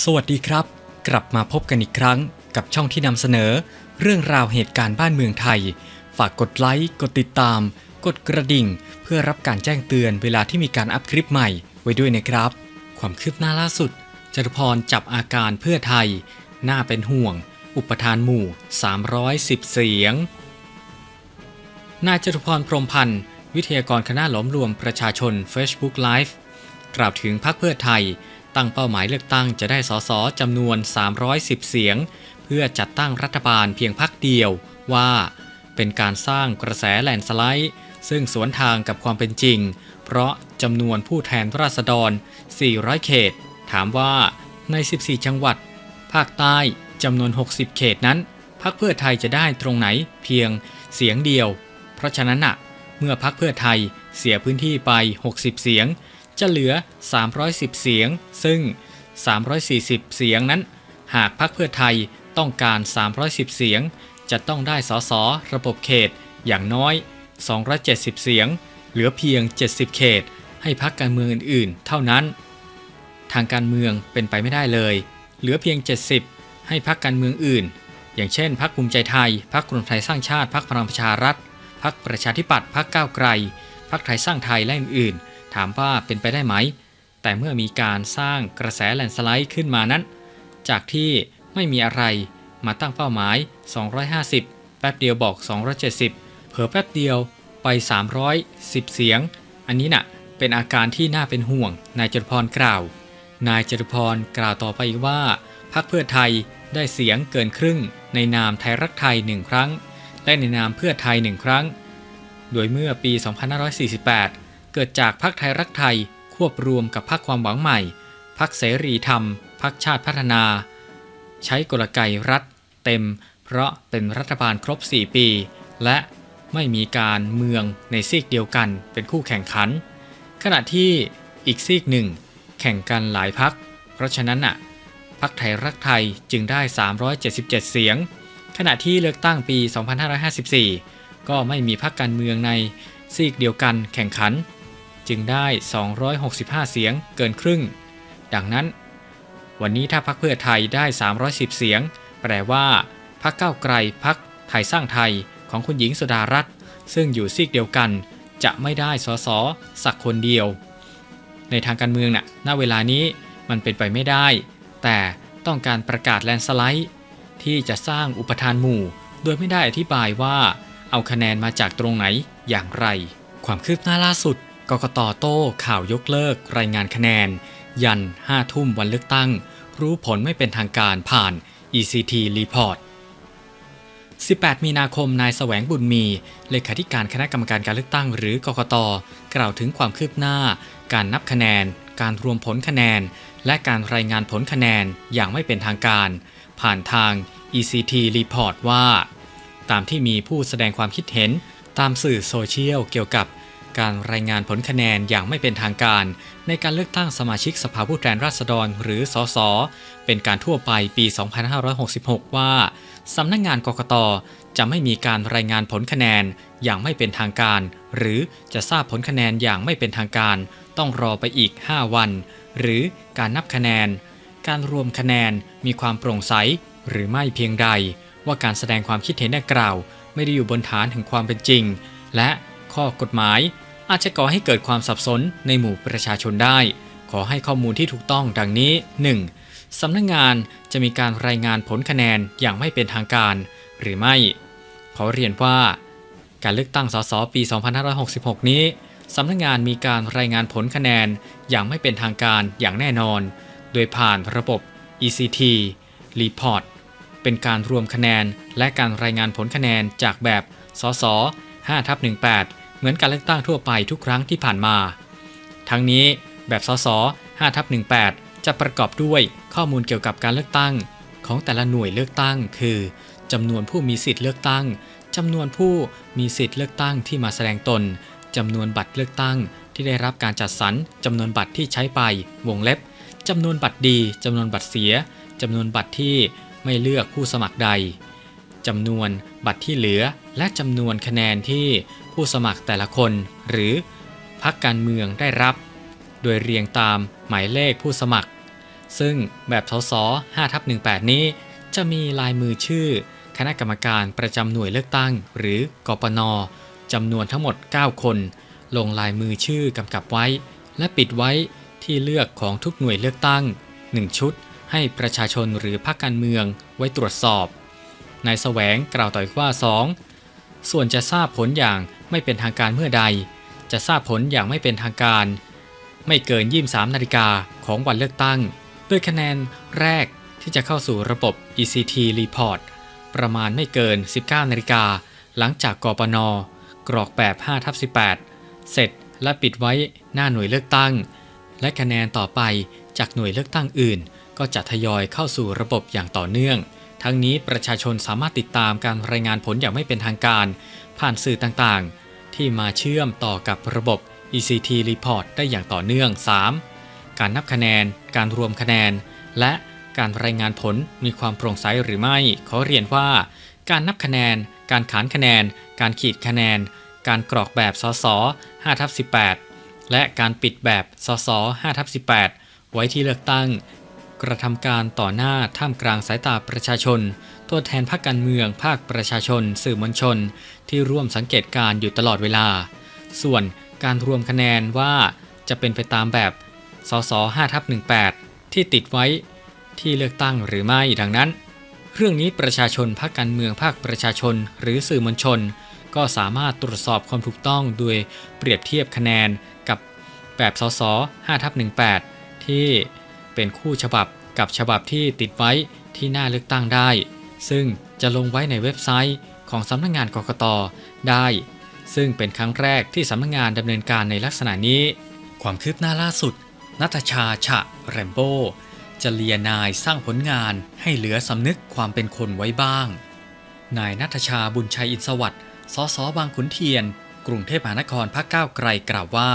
สวัสดีครับ กลับมาพบกันอีกครั้งกับช่องที่นำเสนอ เรื่องราวเหตุการณ์บ้านเมืองไทย ฝากกดไลค์ กดติดตาม กดกระดิ่ง เพื่อรับการแจ้งเตือนเวลาที่มีการอัพคลิปใหม่ไว้ด้วยนะครับ ความคืบหน้าล่าสุดจตุพรจับอาการเพื่อไทย น่าเป็นห่วง อุปทานหมู่ 310 เสียง นายจตุพรพรมพันธ์ วิทยากรคณะหลอมรวมประชาชน Facebook Live กล่าวถึงพรรคเพื่อไทย ตั้งเป้าหมายเลือกตั้งจะได้สสจำนวน 310 เสียง เพื่อจัดตั้งรัฐบาลเพียงพรรคเดียวว่า เป็นการสร้างกระแสแลนสไลด์ ซึ่งสวนทางกับความเป็นจริง เพราะจำนวนผู้แทนราษฎร 400 เขต ถามว่าใน 14 จังหวัด ภาคใต้จำนวน 60 เขตนั้นพรรคเพื่อไทยจะได้ตรงไหนเพียงเสียงเดียว เพราะฉะนั้นนะเมื่อพรรคเพื่อไทยเสียพื้นที่ไป 60 เสียง จะเหลือ 310 เสียง ซึ่ง 340 เสียงนั้น หากพรรคเพื่อไทยต้องการ 310 เสียง จะต้องได้สสระบบเขตอย่างน้อย 270 เสียง เหลือเพียง 70 เขต ให้พรรคการเมืองอื่นๆ เท่านั้น ทางการเมืองเป็นไปไม่ได้เลย เหลือเพียง 70 ให้พรรคการเมืองอื่น อย่างเช่นพรรคภูมิใจไทย พรรคกลุ่มไทยสร้างชาติ พรรคพลังประชารัฐ พรรคประชาธิปัตย์ พรรคก้าวไกล พรรคไทยสร้างไทยและอื่นๆ ถามว่าเป็นไปได้ไหม แต่เมื่อมีการสร้างกระแสแลนสไลด์ขึ้นมานั้น จากที่ไม่มีอะไรมาตั้งเป้าหมาย 250 แป๊บเดียวบอก 270 เผลอแป๊บเดียวไป 310 เสียง อันนี้น่ะเป็นอาการที่น่าเป็นห่วง นายจตุพรกล่าว นายจตุพรกล่าวต่อไปว่าพรรคเพื่อไทยได้เสียงเกินครึ่ง ในนามไทยรักไทยหนึ่งครั้ง และในนามเพื่อไทยหนึ่งครั้ง โดยเมื่อปี 2548 เกิดจากพรรคไทยรักไทยควบรวมกับพรรคความหวังใหม่พรรคเสรีธรรมพรรคชาติพัฒนา ใช้กลไกรัฐเต็ม เพราะเป็นรัฐบาลครบ 4 ปี และไม่มีการเมืองในซีกเดียวกันเป็นคู่แข่งขัน ขณะที่อีกซีกหนึ่ง แข่งกันหลายพัก เพราะฉะนั้นน่ะพักไทยรักไทยจึงได้ 377 เสียง ขณะที่เลือกตั้งปี 2554 ก็ไม่มีพักการเมืองในซีกเดียวกันแข่งขัน จึงได้ 265 เสียงเกินครึ่ง ดังนั้น วันนี้ถ้าพักเพื่อไทยได้ 310 เสียง แปลว่าพักก้าไกลพักไทยสร้างไทยของคุณหญิงสุดารัตน์ซึ่งอยู่ซีกเดียวกัน จะไม่ได้สสสักคนเดียว ในทางการเมืองน่ะณเวลานี้มันเป็นไปไม่ได้ แต่ต้องการประกาศแลนสไลด์ที่จะสร้างอุปทานหมู่ โดยไม่ได้อธิบายว่า เอาคะแนนมาจากตรงไหนอย่างไร ความคืบหน้าล่าสุด กกตโต้ข่าวยกเลิก รายงานคะแนน ยัน 5 ทุ่มวันเลือกตั้ง รู้ผลไม่เป็นทางการผ่าน ECT Report 18 มีนาคม นายแสวงบุญมี เลขาธิการคณะกรรมการการเลือกตั้ง หรือกกต กล่าวถึงความคืบหน้า การนับคะแนน การรวมผลคะแนน และการรายงานผลคะแนนอย่างไม่เป็นทางการ ผ่านทาง ECT Report ว่า ตามที่มีผู้แสดงความคิดเห็นตามสื่อโซเชียลเกี่ยวกับ การรายงานผลคะแนนอย่างไม่เป็นทางการ ในการเลือกตั้งสมาชิกสภาผู้แทนราษฎรหรือสส เป็นการทั่วไปปี 2566 ว่า สำนักงงานกกต จะไม่มีการรายงานผลคะแนนอย่างไม่เป็นทางการ หรือจะทราบผลคะแนนอย่างไม่เป็นทางการ ต้องรอไปอีก 5 วัน หรือการนับคะแนน การรวมคะแนนมีความโปร่งใสหรือไม่เพียงใด ว่าการแสดงความคิดเห็นดังกล่าว ไม่ได้อยู่บนฐานแห่งความเป็นจริง และข้อกฎหมาย อาจจะก่อให้เกิดความสับสนในหมู่ประชาชนได้ ขอให้ข้อมูลที่ถูกต้องดังนี้ 1. สำนักงงานจะมีการรายงานผลคะแนนอย่างไม่เป็นทางการ หรือไม่ ขอเรียนว่า การเลือกตั้งสสปี 2566 นี้สำนักงานมีการรายงานผลคะแนนอย่างไม่เป็นทางการอย่างแน่นอน โดยผ่านระบบ ECT Report เป็นการรวมคะแนนและการรายงานผลคะแนนจากแบบ สส5ทับ18 เหมือนการเลือกตั้งทั่วไปทุกครั้งที่ผ่านมา ทั้งนี้แบบสส5ทับ18 จะประกอบด้วยข้อมูลเกี่ยวกับการเลือกตั้ง ของแต่ละหน่วยเลือกตั้ง คือจำนวนผู้มีสิทธิ์เลือกตั้งจำนวนผู้มีสิทธิ์เลือกตั้งที่มาแสดงตนจำนวนบัตรเลือกตั้งที่ได้รับการจัดสรรจำนวนบัตรที่ใช้ไป วงเล็บจำนวนบัตรดีจำนวนบัตรเสียจำนวนบัตรที่ไม่เลือกผู้สมัครใดจำนวนบัตรที่เหลือและจำนวนคะแนนที่ ผู้สมัครแต่ละคน หรือพรรคการเมืองได้รับ โดยเรียงตามหมายเลขผู้สมัคร ซึ่งแบบสส5ทับ18 นี้ จะมีลายมือชื่อ คณะกรรมการประจำหน่วยเลือกตั้ง หรือกปนจำนวนทั้งหมด 9 คน ลงลายมือชื่อกำกับไว้ และปิดไว้ที่เลือกของทุกหน่วยเลือกตั้ง 1 ชุด ให้ประชาชนหรือพรรคการเมืองไว้ตรวจสอบนายแสวงกล่าวต่ออีกว่า 2. ส่วนจะทราบผลอย่างไม่เป็นทางการเมื่อใด จะทราบผลอย่างไม่เป็นทางการ ไม่เกิน 23นาฬิกาของวันเลือกตั้งโดยคะแนนแรกที่จะเข้าสู่ระบบ ECT Report ประมาณไม่เกิน 19นาฬิกาหลังจากกปน กรอกแบบ5ทับ18 เสร็จและปิดไว้หน้าหน่วยเลือกตั้ง และคะแนนต่อไปจากหน่วยเลือกตั้งอื่น ก็จะทยอยเข้าสู่ระบบอย่างต่อเนื่อง ทั้งนี้ประชาชนสามารถติดตามการรายงานผลอย่างไม่เป็นทางการ ผ่านสื่อต่างๆ ที่มาเชื่อมต่อกับระบบ ECT Report ได้อย่างต่อเนื่อง 3. การนับคะแนน การรวมคะแนน และการรายงานผลมีความโปร่งใสหรือไม่ ขอเรียนว่า การนับคะแนน การขานคะแนน การขีดคะแนน การกรอกแบบสส5ทับ18 และการปิดแบบสส5ทับ18 ไว้ที่เลือกตั้ง กระทำการต่อหน้าท่ามกลางสายตาประชาชน ตัวแทนพรรคการเมือง ภาคประชาชน สื่อมวลชน ที่ร่วมสังเกตการอยู่ตลอดเวลา ส่วนการรวมคะแนนว่าจะเป็นไปตามแบบสส5ทับ18 ที่ติดไว้ที่เลือกตั้งหรือไม่ดังนั้น เรื่องนี้ประชาชนภาคการเมืองภาคประชาชน หรือสื่อมวลชน ก็สามารถตรวจสอบความถูกต้องโดยเปรียบเทียบคะแนนกับแบบสส5ทับ18 ที่ เป็นคู่ฉบับกับฉบับที่ติดไว้ที่หน้าเลือกตั้งได้ ซึ่งจะลงไว้ในเว็บไซต์ของสำนักงงานกกตได้ ซึ่งเป็นครั้งแรกที่สำนักงงานดำเนินการในลักษณะนี้ ความคืบหน้าล่าสุดนัทชาฉะแรมโบจะเลียนายสร้างผลงานให้เหลือสำนึกความเป็นคนไว้บ้าง นายนัทชาบุญชัยอินสวัสดิ์สสบางขุนเทียน กรุงเทพมหานครพักก้าวไกลกล่าวว่า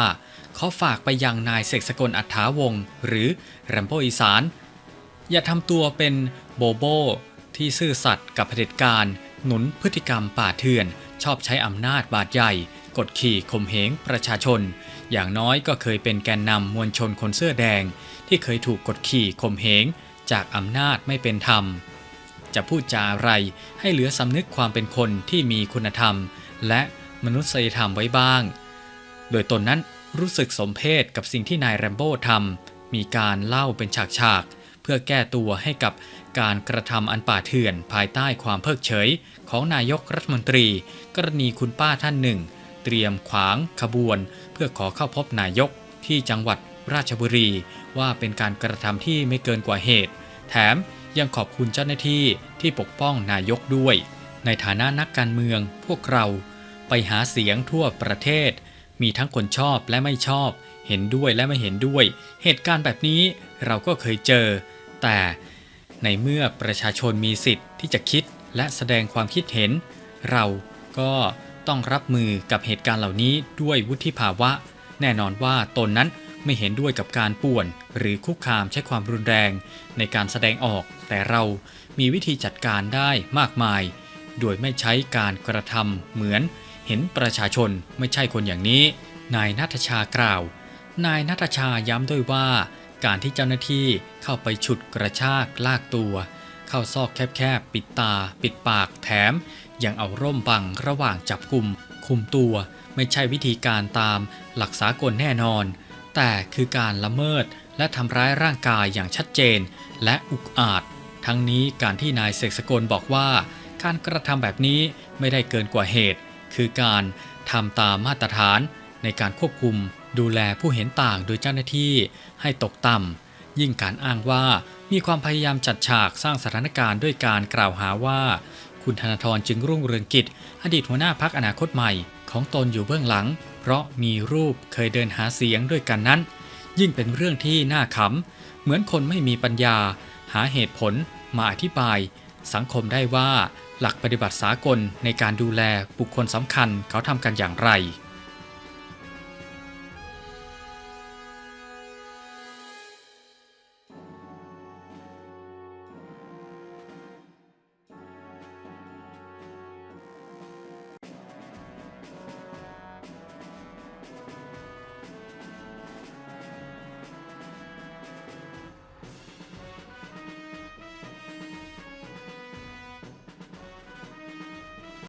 ขอฝากไปยังนายเสกสกลอัฏฐาวงศ์หรือแรมโบอีสาน อย่าทำตัวเป็นโบโบที่ซื่อสัตย์กับเผด็จการ หนุนพฤติกรรมป่าเถื่อน ชอบใช้อำนาจบาดใหญ่ กดขี่ข่มเหงประชาชน อย่างน้อยก็เคยเป็นแกนนำมวลชนคนเสื้อแดง ที่เคยถูกกดขี่ข่มเหงจากอำนาจไม่เป็นธรรม จะพูดจาอะไรให้เหลือสำนึกความเป็นคนที่มีคุณธรรม และมนุษยธรรมไว้บ้าง โดยตนนั้น รู้สึกสมเพศกับสิ่งที่นายแรมโบ้ทำมีการเล่าเป็นฉากๆ เพื่อแก้ตัวให้กับการกระทำอันป่าเถื่อนภายใต้ความเพิกเฉย ของนายกรัฐมนตรี กรณีคุณป้าท่านหนึ่ง เตรียมขวางขบวน เพื่อขอเข้าพบนายกที่จังหวัดราชบุรี ว่าเป็นการกระทำที่ไม่เกินกว่าเหตุ แถมยังขอบคุณเจ้าหน้าที่ที่ปกป้องนายกด้วย ในฐานะนักการเมืองพวกเราไปหาเสียงทั่วประเทศ มีทั้งคนชอบและไม่ชอบ เห็นด้วยและไม่เห็นด้วย เหตุการณ์แบบนี้เราก็เคยเจอ แต่ในเมื่อประชาชนมีสิทธิ์ที่จะคิดและแสดงความคิดเห็น เราก็ต้องรับมือกับเหตุการณ์เหล่านี้ด้วยวุฒิภาวะ แน่นอนว่าตนนั้นไม่เห็นด้วยกับการป่วน หรือคุกคามใช้ความรุนแรง ในการแสดงออก แต่เรามีวิธีจัดการได้มากมาย โดยไม่ใช้การกระทำเหมือน เห็นประชาชนไม่ใช่คนอย่างนี้ นายนัทชากล่าว นายนัทชาย้ำด้วยว่า การที่เจ้าหน้าที่เข้าไปฉุดกระชากลากตัว เข้าซอกแคบๆปิดตา ปิดปากแถม ยังเอาร่มบังระหว่างจับกลุ่ม คุมตัวไม่ใช่วิธีการตามหลักสากลแน่นอน แต่คือการละเมิดและทำร้ายร่างกายอย่างชัดเจน และอุกอาจ ทั้งนี้การที่นายเสกสกลบอกว่า การกระทำแบบนี้ไม่ได้เกินกว่าเหตุ คือการทำตามมาตรฐานในการควบคุมดูแลผู้เห็นต่างโดยเจ้าหน้าที่ให้ตกต่ำ ยิ่งการอ้างว่ามีความพยายามจัดฉากสร้างสถานการณ์ด้วยการกล่าวหาว่า คุณธนาธรจึงรุ่งเรืองกิจ อดีตหัวหน้าพักอนาคตใหม่ ของตนอยู่เบื้องหลัง เพราะมีรูปเคยเดินหาเสียงด้วยกันนั้น ยิ่งเป็นเรื่องที่น่าขำเหมือนคนไม่มีปัญญา หาเหตุผลมาอธิบาย สังคมได้ว่า หลักปฏิบัติสากลในการดูแลบุคคลสำคัญเขาทำกันอย่างไร